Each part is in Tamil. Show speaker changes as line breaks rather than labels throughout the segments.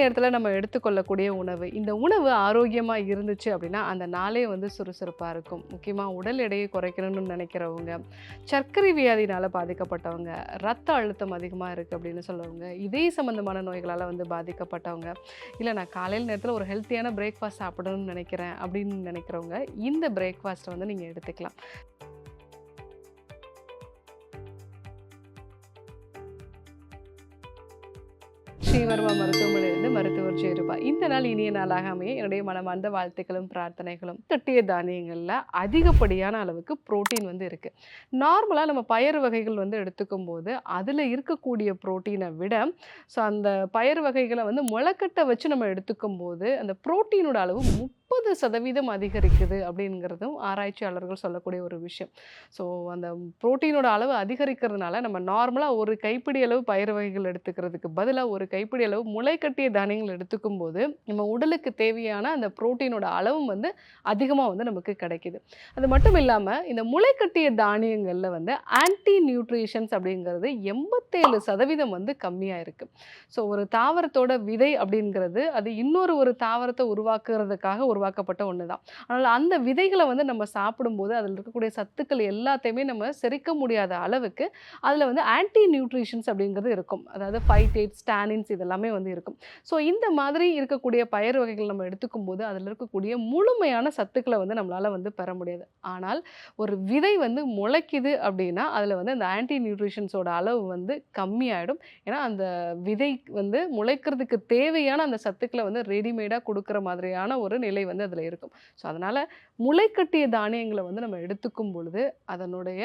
நேரத்தில் நம்ம எடுத்துக்கொள்ளக்கூடிய உணவு. இந்த உணவு ஆரோக்கியமாக இருந்துச்சு அப்படின்னா அந்த நாளே வந்து சுறுசுறுப்பாக இருக்கும். முக்கியமாக உடல் எடையை குறைக்கணும்னு நினைக்கிறவங்க சர்க்கரை வியாதினால் பாதிக்கப்பட்டவங்க ரத்த அழுத்தம் அதிகமாக இருக்குது அப்படின்னு சொல்லுவவங்க இதே சம்மந்தமான நோய்களால் வந்து பாதிக்கப்பட்டவங்க இல்லை நான் காலையில் நேரத்தில் ஒரு ஹெல்த்தியான பிரேக்ஃபாஸ்ட் சாப்பிடணும்னு நினைக்கிறேன் அப்படின்னு நினைக்கிறவங்க இந்த பிரேக்ஃபாஸ்ட்டை வந்து நீங்கள் எடுத்துக்கலாம். ஸ்ரீவர்மா மருத்துவமனையிலிருந்து மருத்துவர் ஜெயரூபா இந்த நாள் இனிய நாளாக அமைய என்னுடைய மனமார்ந்த வாழ்த்துக்களும் பிரார்த்தனைகளும். தட்டிய தானியங்களில் அதிகப்படியான அளவுக்கு புரோட்டீன் வந்து இருக்குது நார்மலாக நம்ம பயறு வகைகள் வந்து எடுத்துக்கும் போது அதில் இருக்கக்கூடிய புரோட்டீனை விட ஸோ அந்த பயறு வகைகளை வந்து முளைக்கட்டை வச்சு நம்ம எடுத்துக்கும் போது அந்த புரோட்டீனோட அளவு முப்பது சதவீதம் அதிகரிக்குது அப்படிங்கிறதும் ஆராய்ச்சியாளர்கள் சொல்லக்கூடிய ஒரு விஷயம். ஸோ அந்த புரோட்டீனோட அளவு அதிகரிக்கிறதுனால நம்ம நார்மலாக ஒரு கைப்பிடி அளவு பயிர் வகைகள் எடுத்துக்கிறதுக்கு பதிலாக ஒரு கைப்பிடி அளவு முளை கட்டிய தானியங்கள் எடுத்துக்கும் போது நம்ம உடலுக்கு தேவையான அந்த புரோட்டீனோட அளவும் வந்து அதிகமாக வந்து நமக்கு கிடைக்குது. அது மட்டும் இல்லாமல் இந்த முளைக்கட்டிய தானியங்களில் வந்து ஆன்டி நியூட்ரிஷன்ஸ் அப்படிங்கிறது எண்பத்தேழு சதவீதம் வந்து கம்மியாக இருக்குது ஸோ ஒரு தாவரத்தோட விதை அப்படிங்கிறது அது இன்னொரு ஒரு தாவரத்தை உருவாக்குறதுக்காக ஒரு உருவாக்கப்பட்ட ஒன்று தான் அதனால் அந்த விதைகளை வந்து நம்ம சாப்பிடும்போது அதில் இருக்கக்கூடிய சத்துக்கள் எல்லாத்தையுமே நம்ம செரிக்க முடியாத அளவுக்கு அதில் வந்து ஆன்டி நியூட்ரிஷன்ஸ் அப்படிங்கிறது இருக்கும். அதாவது ஃபைட்டேட் ஸ்டானின்ஸ் இதெல்லாமே வந்து இருக்கும். ஸோ இந்த மாதிரி இருக்கக்கூடிய பயிர் வகைகள் நம்ம எடுத்துக்கும் போது அதில் இருக்கக்கூடிய முழுமையான சத்துக்களை வந்து நம்மளால் வந்து பெற முடியாது. ஆனால் ஒரு விதை வந்து முளைக்குது அப்படின்னா அதில் வந்து அந்த ஆன்டி நியூட்ரிஷன்ஸோட அளவு வந்து கம்மியாயிடும். ஏன்னா அந்த விதை வந்து முளைக்கிறதுக்கு தேவையான அந்த சத்துக்களை வந்து ரெடிமேடாக கொடுக்குற மாதிரியான ஒரு நிலை வந்து அதில் இருக்கும். ஸோ அதனால் முளைக்கட்டிய தானியங்களை வந்து நம்ம எடுத்துக்கும் பொழுது அதனுடைய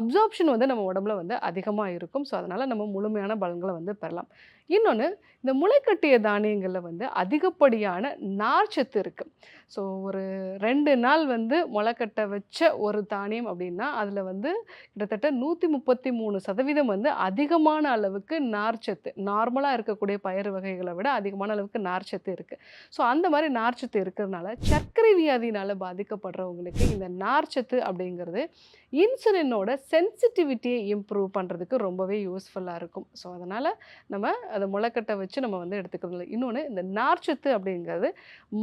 அப்சார்ப்ஷன் வந்து நம்ம உடம்புல வந்து அதிகமாக இருக்கும். ஸோ அதனால் நம்ம முழுமையான பலன்களை வந்து பெறலாம். இன்னொன்று இந்த முளைக்கட்டிய தானியங்களில் வந்து அதிகப்படியான நார்ச்சத்து இருக்குது ஸோ ஒரு ரெண்டு நாள் வந்து முளைக்கட்ட வச்ச ஒரு தானியம் அப்படின்னா அதில் வந்து கிட்டத்தட்ட நூற்றி முப்பத்தி மூணு சதவீதம் வந்து அதிகமான அளவுக்கு நார்ச்சத்து நார்மலாக இருக்கக்கூடிய பயிர் வகைகளை விட அதிகமான அளவுக்கு நார்ச்சத்து இருக்குது ஸோ அந்த மாதிரி நார்ச்சத்து இருக்கிறதுனால சர்க்கரை வியாதினால் பாதிக்கப்படுறவங்களுக்கு இந்த நார்ச்சத்து அப்படிங்கிறது இன்சுலினோட சென்சிட்டிவிட்டியை இம்ப்ரூவ் பண்ணுறதுக்கு ரொம்பவே யூஸ்ஃபுல்லாக இருக்கும். ஸோ அதனால் நம்ம அதை முளைக்கட்டை வச்சு நம்ம வந்து எடுத்துக்கிறது இல்லை. இன்னொன்று இந்த நார்ச்சத்து அப்படிங்கிறது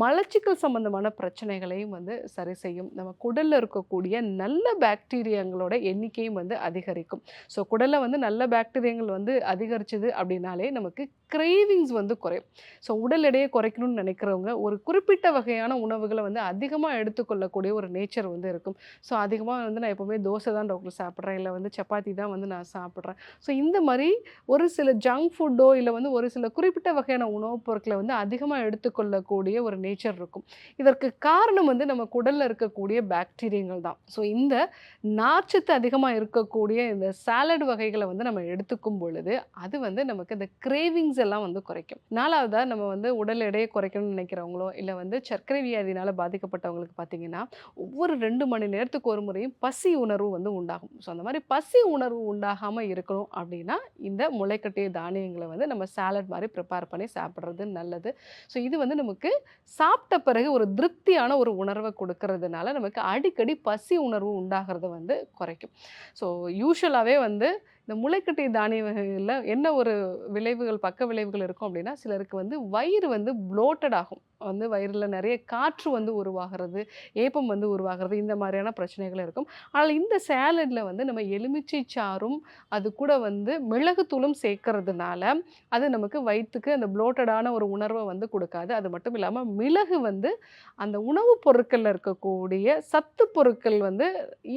மலச்சிக்கல் சம்பந்தமான பிரச்சனைகளையும் வந்து சரி செய்யும். நம்ம குடலில் இருக்கக்கூடிய நல்ல பாக்டீரியாங்களோட எண்ணிக்கையும் வந்து அதிகரிக்கும். ஸோ குடலில் வந்து நல்ல பாக்டீரியங்கள் வந்து அதிகரிச்சது அப்படின்னாலே நமக்கு கிரேவிங்ஸ் வந்து குறையும். ஸோ உடல் எடையை குறைக்கணும்னு நினைக்கிறவங்க ஒரு குறிப்பிட்ட வகையான உணவுகளை வந்து அதிகமாக எடுத்துக்கொள்ளக்கூடிய ஒரு நேச்சர் வந்து இருக்கும். ஸோ அதிகமாக வந்து நான் எப்போவுமே தோசை தான் டாக்டர் சாப்பிட்றேன். இல்லை வந்து சப்பாத்தி தான் வந்து நான் சாப்பிட்றேன். ஸோ இந்த மாதிரி ஒரு சில ஜங்க் ஃபுட்டோ இல்லை வந்து ஒரு சில குறிப்பிட்ட வகையான உணவுப் பொருட்களை வந்து அதிகமாக எடுத்துக்கொள்ளக்கூடிய ஒரு நேச்சர் இருக்கும். இதற்கு காரணம் வந்து நம்ம குடலில் இருக்கக்கூடிய பாக்டீரியங்கள் தான். ஸோ இந்த நார்ச்சத்து அதிகமாக இருக்கக்கூடிய இந்த சாலட் வகைகளை வந்து நம்ம எடுத்துக்கும் பொழுது அது வந்து நமக்கு இந்த கிரேவிங்ஸ் எல்லாம் வந்து குறைக்கும். நாலாவதாக நம்ம வந்து உடல் எடையை குறைக்கணும்னு நினைக்கிறவங்களோ இல்லை வந்து சர்க்கரை வியாதினால் பாதிக்கப்பட்டவங்களுக்கு பார்த்தீங்கன்னா ஒவ்வொரு ரெண்டு மணி நேரத்துக்கு ஒரு முறையும் பசி உணர்வு வந்து உண்டாகும். ஸோ அந்த மாதிரி பசி உணர்வு உண்டாகாமல் இருக்கணும் அப்படின்னா இந்த முளைக்கட்டிய தானியங்களை வந்து நம்ம சாலட் மாதிரி ப்ரிப்பேர் பண்ணி சாப்பிட்றது நல்லது. ஸோ இது வந்து நமக்கு சாப்பிட்ட பிறகு ஒரு திருப்தியான ஒரு உணர்வை கொடுக்கறதுனால நமக்கு அடிக்கடி பசி உணர்வு உண்டாகிறத வந்து குறைக்கும். ஸோ யூஸ்வலாகவே வந்து இந்த முளைக்கட்டை தானிய வகைகளில் என்ன ஒரு விளைவுகள் பக்க விளைவுகள் இருக்கும் அப்படின்னா சிலருக்கு வந்து வயிறு வந்து ப்ளோட்டட் ஆகும். வந்து வயிறில் நிறைய காற்று வந்து உருவாகிறது ஏப்பம் வந்து உருவாகிறது இந்த மாதிரியான பிரச்சனைகள் இருக்கும். ஆனால் இந்த சேலடில் வந்து நம்ம எலுமிச்சை சாறும் அது கூட வந்து மிளகுத்தூளும் சேர்க்கறதுனால அது நமக்கு வயிற்றுக்கு அந்த ப்ளோட்டடான ஒரு உணர்வை வந்து கொடுக்காது. அது மட்டும் இல்லாமல் மிளகு வந்து அந்த உணவுப் பொருட்களில் இருக்கக்கூடிய சத்து பொருட்கள் வந்து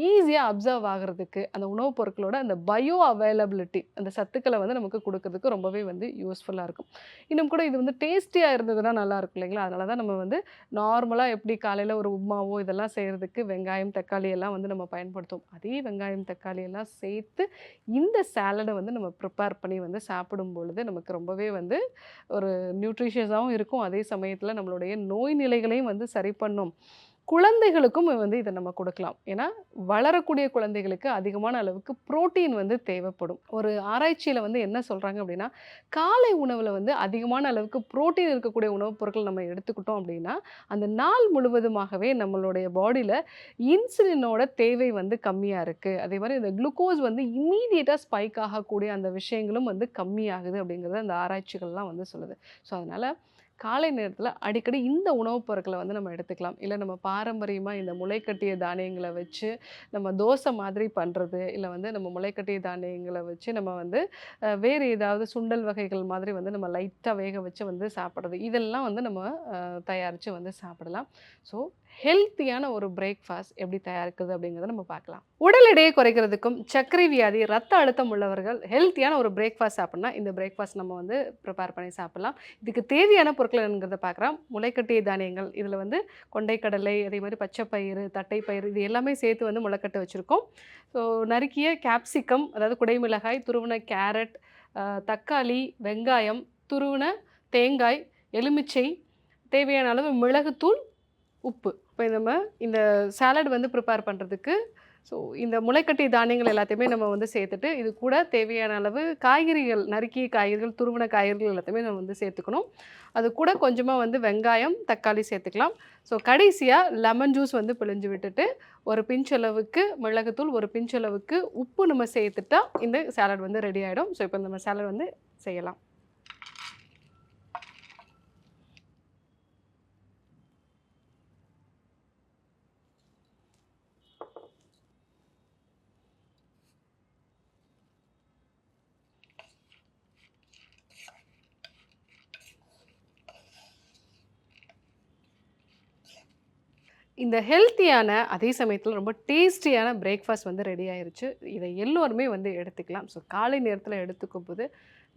ஈஸியாக அப்சர்வ் ஆகிறதுக்கு அந்த உணவுப் பொருட்களோட அந்த பயோ அவைலபிலிட்டி அந்த சத்துக்களை வந்து நமக்கு கொடுக்கறதுக்கு ரொம்பவே வந்து யூஸ்ஃபுல்லாக இருக்கும். இன்னும் கூட இது வந்து டேஸ்டியாக இருந்ததுன்னா நல்லா இருக்கும் இல்லைங்களா? அதனால தான் நம்ம வந்து நார்மலாக எப்படி காலையில் ஒரு உப்மாவோ இதெல்லாம் செய்கிறதுக்கு வெங்காயம் தக்காளி எல்லாம் வந்து நம்ம பயன்படுத்துவோம். அதே வெங்காயம் தக்காளி எல்லாம் சேர்த்து இந்த சேலடை வந்து நம்ம ப்ரிப்பேர் பண்ணி வந்து சாப்பிடும் பொழுது நமக்கு ரொம்பவே வந்து ஒரு நியூட்ரிஷியஸாகவும் இருக்கும். அதே சமயத்தில் நம்மளுடைய நோய் நிலைகளையும் வந்து சரி பண்ணும். குழந்தைகளுக்கும் வந்து இதை நம்ம கொடுக்கலாம். ஏன்னா வளரக்கூடிய குழந்தைகளுக்கு அதிகமான அளவுக்கு புரோட்டீன் வந்து தேவைப்படும். ஒரு ஆராய்ச்சியில் வந்து என்ன சொல்கிறாங்க அப்படின்னா காலை உணவில் வந்து அதிகமான அளவுக்கு புரோட்டீன் இருக்கக்கூடிய உணவுப் பொருட்கள் நம்ம எடுத்துக்கிட்டோம் அப்படின்னா அந்த நாள் முழுவதுமாகவே நம்மளுடைய பாடியில் இன்சுலினோட தேவை வந்து கம்மியாக இருக்குது அதே மாதிரி இந்த குளுக்கோஸ் வந்து இம்மீடியட்டாக ஸ்பைக் ஆகக்கூடிய அந்த விஷயங்களும் வந்து கம்மியாகுது அப்படிங்கிறத அந்த ஆராய்ச்சிகள்லாம் வந்து சொல்லுது. ஸோ அதனால் காலை நேரத்தில் அடிக்கடி இந்த உணவுப் பொருட்களை வந்து நம்ம எடுத்துக்கலாம். இல்லை நம்ம பாரம்பரியமாக இந்த முளைக்கட்டிய தானியங்களை வச்சு நம்ம தோசை மாதிரி பண்ணுறது இல்லை வந்து நம்ம முளைக்கட்டிய தானியங்களை வச்சு நம்ம வந்து வேறு ஏதாவது சுண்டல் வகைகள் மாதிரி வந்து நம்ம லைட்டாக வேக வச்சு வந்து சாப்பிட்றது. இதெல்லாம் வந்து நம்ம தயாரித்து வந்து சாப்பிடலாம். ஸோ ஹெல்த்தியான ஒரு பிரேக்ஃபாஸ்ட் எப்படி தயாரிக்கிறது அப்படிங்கிறத நம்ம பார்க்கலாம். உடல் எடையை குறைக்கிறதுக்கும் சர்க்கரை வியாதி ரத்த அழுத்தம் உள்ளவர்கள் ஹெல்த்தியான ஒரு பிரேக்ஃபாஸ்ட் சாப்பிட்னா இந்த பிரேக்ஃபாஸ்ட் நம்ம வந்து ப்ரிப்பேர் பண்ணி சாப்பிடலாம். இதுக்கு தேவையான பொருட்கள் பொருட்கள்ங்கிறத பார்க்குறோம் முளைக்கட்டிய தானியங்கள் இதில் வந்து கொண்டைக்கடலை அதே மாதிரி பச்சைப்பயிறு தட்டைப்பயிறு இது எல்லாமே சேர்த்து வந்து முளைக்கட்டை வச்சுருக்கோம். ஸோ நறுக்கிய கேப்சிகம் அதாவது குடைமிளகாய் துருவன கேரட் தக்காளி வெங்காயம் துருவன தேங்காய் எலுமிச்சை தேவையான அளவு மிளகுத்தூள் உப்பு. இப்போ நம்ம இந்த சாலட் வந்து ப்ரிப்பேர் பண்ணுறதுக்கு ஸோ இந்த முளைக்கட்டி தானியங்கள் எல்லாத்தையுமே நம்ம வந்து சேர்த்துட்டு இது கூட தேவையான அளவு காய்கறிகள் நறுக்கிய காய்கறிகள் துருவன காய்கறிகள் எல்லாத்தையுமே நம்ம வந்து சேர்த்துக்கணும். அது கூட கொஞ்சமாக வந்து வெங்காயம் தக்காளி சேர்த்துக்கலாம். ஸோ கடைசியாக லெமன் ஜூஸ் வந்து பிழிஞ்சு விட்டுட்டு ஒரு பிஞ்சளவுக்கு மிளகுத்தூள் ஒரு பிஞ்சளவுக்கு உப்பு நம்ம சேர்த்துட்டா இந்த சேலட் வந்து ரெடி ஆகிடும் ஸோ இப்போ நம்ம சேலட் வந்து செய்யலாம். இந்த ஹெல்த்தியான அதே சமயத்தில் ரொம்ப டேஸ்டியான பிரேக்ஃபாஸ்ட் வந்து ரெடி ஆயிருச்சு. இதை எல்லோருமே வந்து எடுத்துக்கலாம். ஸோ காலை நேரத்தில் எடுத்துக்கும் போது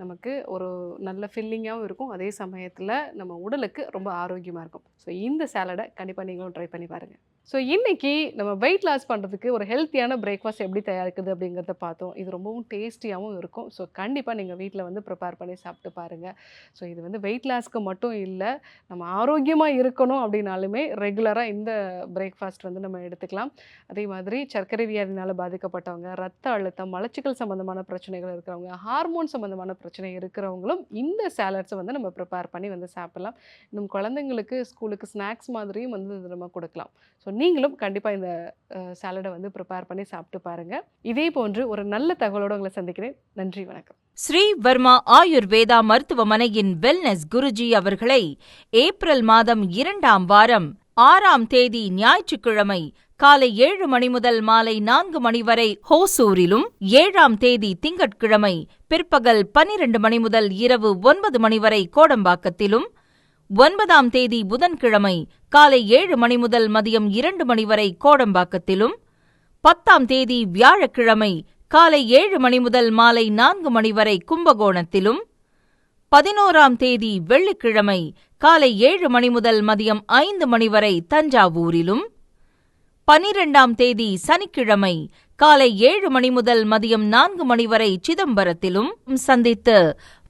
நமக்கு ஒரு நல்ல ஃபில்லிங்காகவும் இருக்கும். அதே சமயத்தில் நம்ம உடலுக்கு ரொம்ப ஆரோக்கியமாக இருக்கும். ஸோ இந்த சாலடை கண்டிப்பாக நீங்களும் ட்ரை பண்ணி பாருங்கள் ஸோ இன்றைக்கி நம்ம வெயிட் லாஸ் பண்ணுறதுக்கு ஒரு ஹெல்த்தியான பிரேக்ஃபாஸ்ட் எப்படி தயாரிக்குது அப்படிங்கிறத பார்த்தோம். இது ரொம்பவும் டேஸ்டியாகவும் இருக்கும். ஸோ கண்டிப்பாக நீங்கள் வீட்டில் வந்து ப்ரிப்பேர் பண்ணி சாப்பிட்டு பாருங்கள் ஸோ இது வந்து வெயிட் லாஸ்க்கு மட்டும் இல்லை நம்ம ஆரோக்கியமாக இருக்கணும் அப்படின்னாலுமே ரெகுலராக இந்த பிரேக்ஃபாஸ்ட் வந்து நம்ம எடுத்துக்கலாம். அதே மாதிரி சர்க்கரை வியாதினால் பாதிக்கப்பட்டவங்க ரத்த அழுத்தம் மலச்சிக்கல் சம்மந்தமான பிரச்சனைகள் இருக்கிறவங்க ஹார்மோன் சம்மந்தமான பிரச்சனை இருக்கிறவங்களும் இந்த சேலட்ஸை வந்து நம்ம ப்ரிப்பேர் பண்ணி வந்து சாப்பிடலாம். இன்னும் குழந்தைங்களுக்கு ஸ்கூலுக்கு ஸ்நாக்ஸ் மாதிரியும் வந்து நம்ம கொடுக்கலாம். ஸோ நீங்களும் கண்டிப்பாக இந்த சாலடை வந்து ப்ரிப்பேர் பண்ணி சாப்பிட்டு பாருங்கள் இதே போன்று ஒரு நல்ல தகவலோடு உங்களை சந்திக்கிறேன். நன்றி வணக்கம்.
ஸ்ரீ வர்மா ஆயுர்வேதா மருத்துவமனையின் வெல்னஸ் குருஜி அவர்களை ஏப்ரல் மாதம் இரண்டாம் வாரம் ஆறாம் தேதி ஞாயிற்றுக்கிழமை காலை ஏழு மணி முதல் மாலை நான்கு மணி வரை ஹோசூரிலும் ஏழாம் தேதி திங்கட்கிழமை பிற்பகல் பனிரெண்டு மணி முதல் இரவு ஒன்பது மணி வரை கோடம்பாக்கத்திலும் ஒன்பதாம் தேதி புதன்கிழமை காலை ஏழு மணி முதல் மதியம் இரண்டு மணி வரை கோடம்பாக்கத்திலும் பத்தாம் தேதி வியாழக்கிழமை காலை ஏழு மணி முதல் மாலை நான்கு மணி வரை கும்பகோணத்திலும் பதினோராம் தேதி வெள்ளிக்கிழமை காலை ஏழு மணி முதல் மதியம் ஐந்து மணி வரை தஞ்சாவூரிலும் பனிரெண்டாம் தேதி சனிக்கிழமை காலை ஏழு மணி முதல் மதியம் நான்கு மணி வரை சிதம்பரத்திலும் சந்தித்து